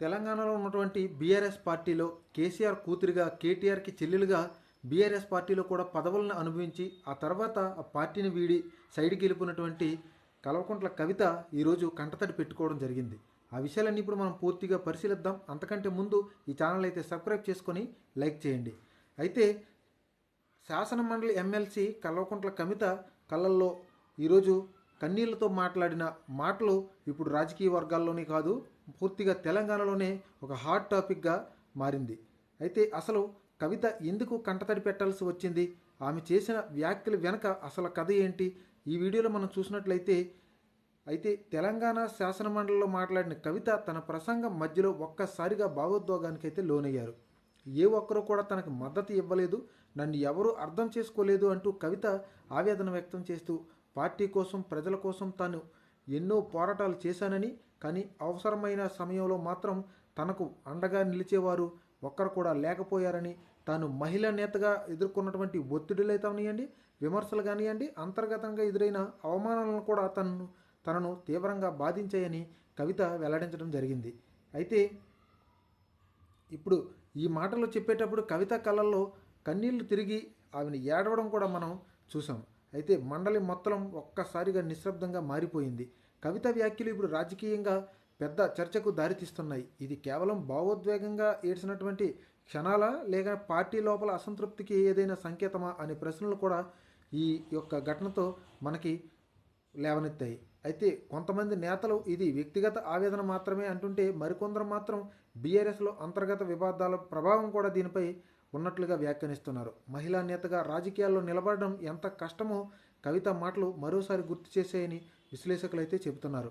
తెలంగాణలో ఉన్నటువంటి బీఆర్ఎస్ పార్టీలో కేసీఆర్ కూతురిగా కేటీఆర్కి చెల్లెలుగా బీఆర్ఎస్ పార్టీలో కూడా పదవులను అనుభవించి ఆ తర్వాత ఆ పార్టీని వీడి సైడ్కి వెళ్ళిపోయినటువంటి కల్వకుంట్ల కవిత ఈరోజు కంటతడి పెట్టుకోవడం జరిగింది. ఆ విషయాలన్నీ ఇప్పుడు మనం పూర్తిగా పరిశీలిద్దాం. అంతకంటే ముందు ఈ ఛానల్ అయితే సబ్స్క్రైబ్ చేసుకొని లైక్ చేయండి. అయితే శాసనమండలి ఎమ్మెల్సీ కల్వకుంట్ల కవిత కళ్ళల్లో ఈరోజు కన్నీళ్ళతో మాట్లాడిన మాటలు ఇప్పుడు రాజకీయ వర్గాల్లోనే కాదు పూర్తిగా తెలంగాణలోనే ఒక హాట్ టాపిక్గా మారింది. అయితే అసలు కవిత ఎందుకు కంటతడి పెట్టాల్సి వచ్చింది? ఆమె చేసిన వ్యాఖ్యలు వెనక అసలు కథ ఏంటి? ఈ వీడియోలో మనం చూసినట్లయితే అయితే తెలంగాణ శాసన మండలిలో మాట్లాడిన కవిత తన ప్రసంగం మధ్యలో ఒక్కసారిగా భావోద్వేగానికైతే లోనయ్యారు. ఏ ఒక్కరూ కూడా తనకు మద్దతు ఇవ్వలేదు నన్ను ఎవరూ అర్థం చేసుకోలేదు అంటూ కవిత ఆవేదన వ్యక్తం చేస్తూ పార్టీ కోసం ప్రజల కోసం తాను ఎన్నో పోరాటాలు చేశానని కానీ అవసరమైన సమయంలో మాత్రం తనకు అండగా నిలిచేవారు ఒక్కరు కూడా లేకపోయారని తాను మహిళా నేతగా ఎదుర్కొన్నటువంటి ఒత్తిడులు అయితే విమర్శలు కానివ్వండి అంతర్గతంగా ఎదురైన అవమానాలను కూడా తనను తనను తీవ్రంగా బాధించాయని కవిత వెల్లడించడం జరిగింది. అయితే ఇప్పుడు ఈ మాటలు చెప్పేటప్పుడు కవిత కళల్లో కన్నీళ్ళు తిరిగి ఆమెను ఏడవడం కూడా మనం చూసాం అయితే మండలి మొత్తం ఒక్కసారిగా నిశ్శబ్దంగా మారిపోయింది. కవిత వ్యాఖ్యలు ఇప్పుడు రాజకీయంగా పెద్ద చర్చకు దారితీస్తున్నాయి. ఇది కేవలం భావోద్వేగంగా ఏడ్చినటువంటి క్షణాల లేక పార్టీ లోపల అసంతృప్తికి ఏదైనా సంకేతమా అనే ప్రశ్నలు కూడా ఈ యొక్క ఘటనతో మనకి లేవనెత్తాయి. అయితే కొంతమంది నేతలు ఇది వ్యక్తిగత ఆవేదన మాత్రమే అంటుంటే మరికొందరు మాత్రం బీఆర్ఎస్లో అంతర్గత వివాదాల ప్రభావం కూడా దీనిపై ఉన్నట్లుగా వ్యాఖ్యానిస్తున్నారు. మహిళా నేతగా రాజకీయాల్లో నిలబడడం ఎంత కష్టమో కవిత మాటలు మరోసారి గుర్తు చేశాయని విశ్లేషకులైతే చెబుతున్నారు.